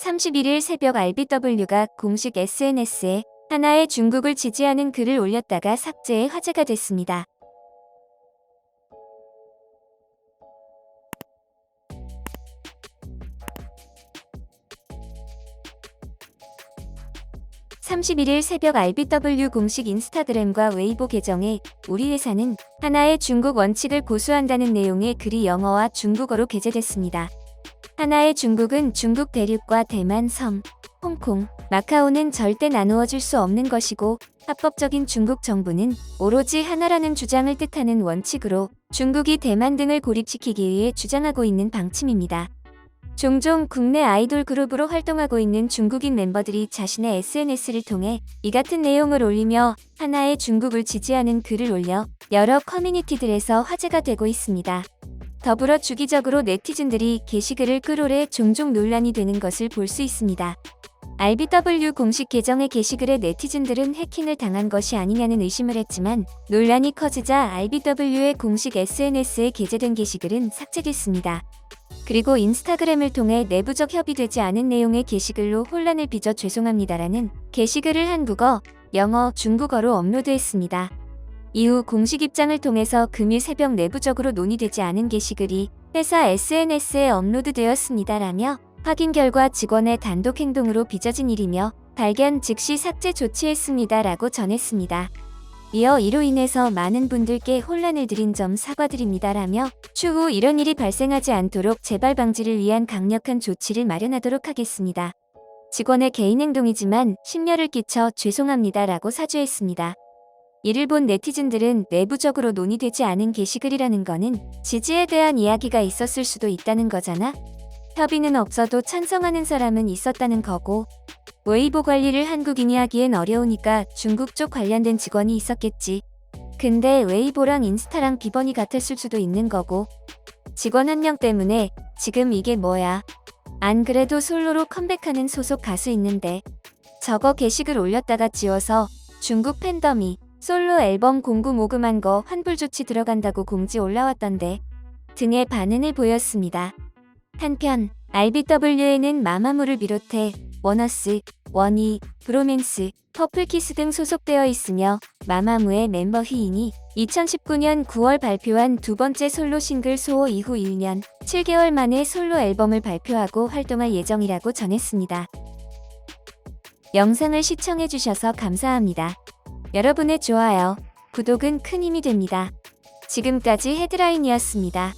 31일 새벽 RBW가 공식 SNS에 하나의 중국을 지지하는 글을 올렸다가 삭제해 화제가 됐습니다. (31일) 새벽 RBW 공식 인스타그램과 웨이보 계정에 우리 회사는 하나의 중국 원칙을 고수한다는 내용의 글이 영어와 중국어로 게재됐습니다. 하나의 중국은 중국 대륙과 대만 섬, 홍콩, 마카오는 절대 나누어 줄 수 없는 것이고 합법적인 중국 정부는 오로지 하나라는 주장을 뜻하는 원칙으로 중국이 대만 등을 고립시키기 위해 주장하고 있는 방침입니다. 종종 국내 아이돌 그룹으로 활동하고 있는 중국인 멤버들이 자신의 SNS를 통해 이 같은 내용을 올리며 하나의 중국을 지지하는 글을 올려 여러 커뮤니티들에서 화제가 되고 있습니다. 더불어 주기적으로 네티즌들이 게시글을 끌어올해 종종 논란이 되는 것을 볼 수 있습니다. RBW 공식 계정의 게시글에 네티즌들은 해킹을 당한 것이 아니냐는 의심을 했지만 논란이 커지자 RBW의 공식 SNS에 게재된 게시글은 삭제됐습니다. 그리고 인스타그램을 통해 내부적 협의되지 않은 내용의 게시글로 혼란을 빚어 죄송합니다라는 게시글을 한국어, 영어, 중국어로 업로드했습니다. 이후 공식 입장을 통해서 금일 새벽 내부적으로 논의되지 않은 게시글이 회사 SNS에 업로드되었습니다라며 확인 결과 직원의 단독 행동으로 빚어진 일이며 발견 즉시 삭제 조치했습니다라고 전했습니다. 이어 이로 인해서 많은 분들께 혼란을 드린 점 사과드립니다라며 추후 이런 일이 발생하지 않도록 재발 방지를 위한 강력한 조치를 마련하도록 하겠습니다. 직원의 개인 행동이지만 심려를 끼쳐 죄송합니다라고 사죄했습니다. 이를 본 네티즌들은 내부적으로 논의되지 않은 게시글이라는 거는 지지에 대한 이야기가 있었을 수도 있다는 거잖아? 협의는 없어도 찬성하는 사람은 있었다는 거고 웨이보 관리를 한국인이 하기엔 어려우니까 중국 쪽 관련된 직원이 있었겠지. 근데 웨이보랑 인스타랑 비번이 같았을 수도 있는 거고 직원 한 명 때문에 지금 이게 뭐야. 안 그래도 솔로로 컴백하는 소속 가수 있는데 저거 게시글 올렸다가 지워서 중국 팬덤이 솔로 앨범 공구 모금한 거 환불 조치 들어간다고 공지 올라왔던데 등의 반응을 보였습니다. 한편 RBW에는 마마무를 비롯해 원어스, 원이, 브로맨스, 퍼플키스 등 소속되어 있으며 마마무의 멤버 휘인이 2019년 9월 발표한 두 번째 솔로 싱글 소호 이후 1년 7개월 만에 솔로 앨범을 발표하고 활동할 예정이라고 전했습니다. 영상을 시청해주셔서 감사합니다. 여러분의 좋아요, 구독은 큰 힘이 됩니다. 지금까지 헤드라인이었습니다.